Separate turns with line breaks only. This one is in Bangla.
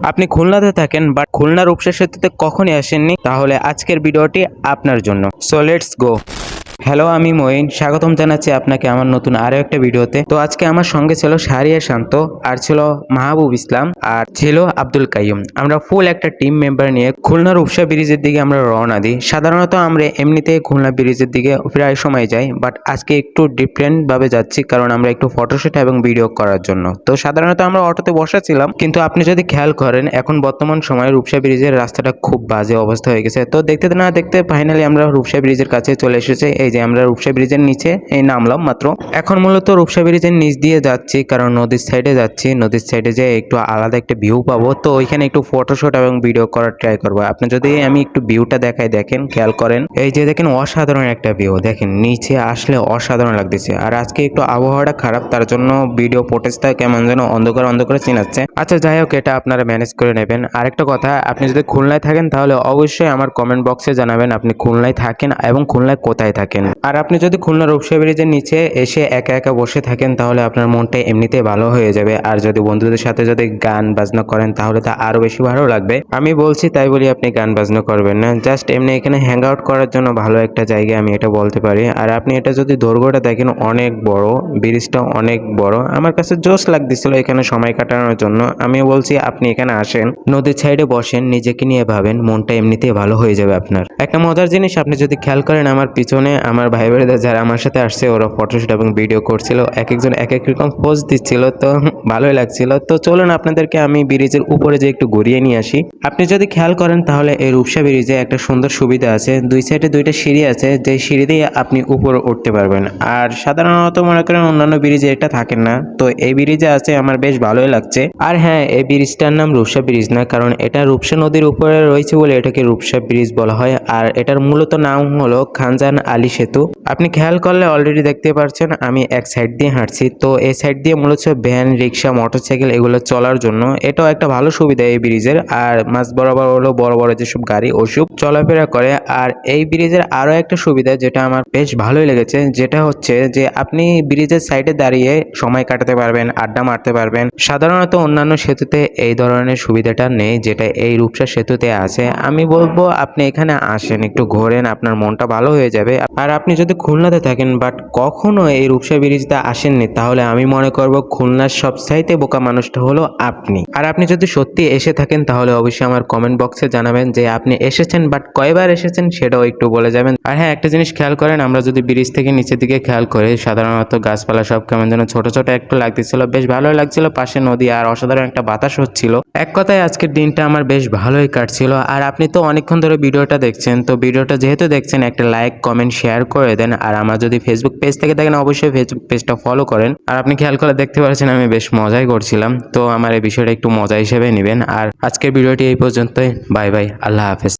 আপনি খুলনাতে থাকেন বা খুলনা রূপসা সেতুতে কখনই আসেননি, তাহলে আজকের ভিডিওটি আপনার জন্য। সো লেটস গো হ্যালো, আমি মঈন। স্বাগতম জানাচ্ছি আপনাকে আমার নতুন আরও একটা ভিডিওতে। তো আজকে আমার সঙ্গে ছিল শাহরিয়া শান্ত, আর ছিল মাহবুব ইসলাম, আর ছিল আব্দুল কাইম আমরা ফুল একটা টিম মেম্বার নিয়ে খুলনা রূপসা ব্রিজের দিকে আমরা রওনা দিই। সাধারণত আমরা এমনিতে খুলনা ব্রিজের দিকে প্রায় সময় যাই বাট আজকে একটু ডিফারেন্ট ভাবে যাচ্ছি, কারণ আমরা একটু ফটোশুট এবং ভিডিও করার জন্য। তো সাধারণত আমরা অটোতে বসেছিলাম কিন্তু আপনি যদি খেয়াল করেন, এখন বর্তমান সময়ে রূপসা ব্রিজের রাস্তাটা খুব বাজে অবস্থা হয়ে গেছে। তো দেখতে না দেখতে ফাইনালি আমরা রূপসা ব্রিজের কাছে চলে এসেছি এই যে আমরা রূপসা ব্রিজের নিচে এই নামলাম মাত্র। এখন মূলত রূপসা ব্রিজের নিচ দিয়ে যাচ্ছি, কারণ নদীর সাইডে যাচ্ছি। নদীর সাইডে যে একটু আলাদা একটা ভিউ পাবো। তো ওইখানে একটু ফটোশুট এবং ভিডিও করার ট্রাই করব। আপনি যদি আমি একটু ভিউটা দেখাই, দেখেন, খেয়াল করেন। এই যে দেখেন, অসাধারণ একটা ভিউ দেখেন, নিচে আসলে অসাধারণ লাগতেছে। আর আজকে একটু আবহাওয়াটা খারাপ, তার জন্য ভিডিও ফুটেজটা কেমন যেন অন্ধকার, অন্ধকারে চিনাচ্ছে। আচ্ছা যাই হোক, এটা আপনারা ম্যানেজ করে নেবেন। আরেকটা কথা, আপনি যদি খুলনায় থাকেন, তাহলে অবশ্যই আমার কমেন্ট বক্সে জানাবেন আপনি খুলনায় থাকেন এবং খুলনায় কোথায় থাকেন। আর আপনি যদি খুলনা রূপসা ব্রিজের নিচে এসে একা একা বসে থাকেন, তাহলে আপনার মনটা এমনিতেই ভালো হয়ে যাবে। আর যদি বন্ধুদের সাথে যদি গান বাজনা করেন, তাহলে তা আরও বেশি ভালো লাগবে। আমি বলছি, তাই বলি আপনি গান বাজনা করবেন না। জাস্ট এমনি এখানে হ্যাং আউট করার জন্য ভালো একটা জায়গা আমি এটা বলতে পারি। আর আপনি এটা যদি দৈর্ঘ্যটা দেখেন, অনেক বড় ব্রিজটা অনেক বড়। আমার কাছে জোশ লাগতেছিল এখানে সময় কাটানোর জন্য। আমি বলছি, আপনি এখানে আসেন, নদীর সাইডে বসেন, নিজেকে নিয়ে ভাবেন, মনটা এমনিতেই ভালো হয়ে যাবে আপনার। একটা মজার জিনিস, আপনি যদি খেয়াল করেন, আমার পিছনে আমার ভাই বোনেরা যারা আমার সাথে আসছে, ওরা ফটোশুট এবং ভিডিও করছিল। এক একজন এক এক রকম পোজ দিচ্ছিল, তো ভালোই লাগছিল। তো চলুন আপনাদেরকে আমি ব্রিজের উপরে যে একটু ঘুরিয়ে নিয়ে আসি। আপনি যদি খেয়াল করেন, তাহলে এই রূপসা ব্রিজে একটা সুন্দর সুবিধা আছে। দুই সাইডে দুইটা সিঁড়ি আছে, যে সিঁড়ি দিয়ে আপনি উপরে উঠতে পারবেন। আর সাধারণত মনে করেন অন্যান্য ব্রিজে এটা থাকে না। তো এই ব্রিজে আছে, আমার বেশ ভালোই লাগছে। আর হ্যাঁ এই ব্রিজটার নাম রূপসা ব্রিজ না, কারণ এটা রূপসা নদীর উপরে রয়েছে বলে এটাকে রূপসা ব্রিজ বলা হয়। আর এটার মূলত নাম হলো খানজান আলী সেতু। আপনি খেয়াল করলে অলরেডি দেখতে পাচ্ছেন আমি এক সাইড দিয়ে হাঁটছি। তো এই সাইড দিয়ে মূলত ভ্যান রিক্সা মোটরসাইকেল এগুলো চলার জন্য। এটাও একটা ভালো সুবিধা এই ব্রিজের আর মাঝ বরাবর হলো বড় বড় যেসব গাড়ি, ওসব চলাফেরা করে। আর এই ব্রিজের আরও একটা সুবিধা যেটা আমার বেশ ভালোই লেগেছে, যেটা হচ্ছে যে আপনি ব্রিজের সাইডে দাঁড়িয়ে সময় কাটাতে পারবেন, আড্ডা মারতে পারবেন। সাধারণত অন্যান্য সেতুতে এই ধরনের সুবিধাটা নেই, যেটা এই রূপসা সেতুতে আছে। আমি বলব আপনি এখানে আসেন, একটু ঘোরেন, আপনার মনটা ভালো হয়ে যাবে। আর আপনি যদি খুলনাতে থাকেন বাট কখনো এই রূপসা ব্রিজটা আসেননি, তাহলে আমি মনে করব খুলনার সবচাইতে বোকা মানুষটা হলো আপনি। আর আপনি যদি সত্যি এসে থাকেন, তাহলে অবশ্যই আমার কমেন্ট বক্সে জানাবেন যে আপনি এসেছেন বাট কয়বার এসেছেন সেটাও একটু বলে যাবেন। আর হ্যাঁ একটা জিনিস খেয়াল করেন, আমরা যদি ব্রিজ থেকে নিচের দিকে খেয়াল করি, সাধারণত গাছপালা সব কেমন যেন ছোট ছোট একটু লাগতেছিল, বেশ ভালোই লাগছিল, পাশে নদী আর অসাধারণ একটা বাতাস হচ্ছিল। এক কথায় আজকের দিনটা আমার বেশ ভালোই কাটছিল, আর আপনি তো অনেকক্ষণ ধরে ভিডিওটা দেখছেন, তো ভিডিওটা যেহেতু দেখছেন, একটা লাইক কমেন্ট শেয়ার করে দেন, আর আমার যদি ফেসবুক পেজ থেকে দেখেন, অবশ্যই ফেসবুক পেজটা ফলো করেন। আর আপনি খেয়াল করে দেখতে পাচ্ছেন, আমি বেশ মজাই করছিলাম, তো আমার এই বিষয়টা একটু মজা হিসেবে নেবেন। আর আজকের ভিডিওটি এই পর্যন্তই। Bye bye. আল্লাহ হাফেজ।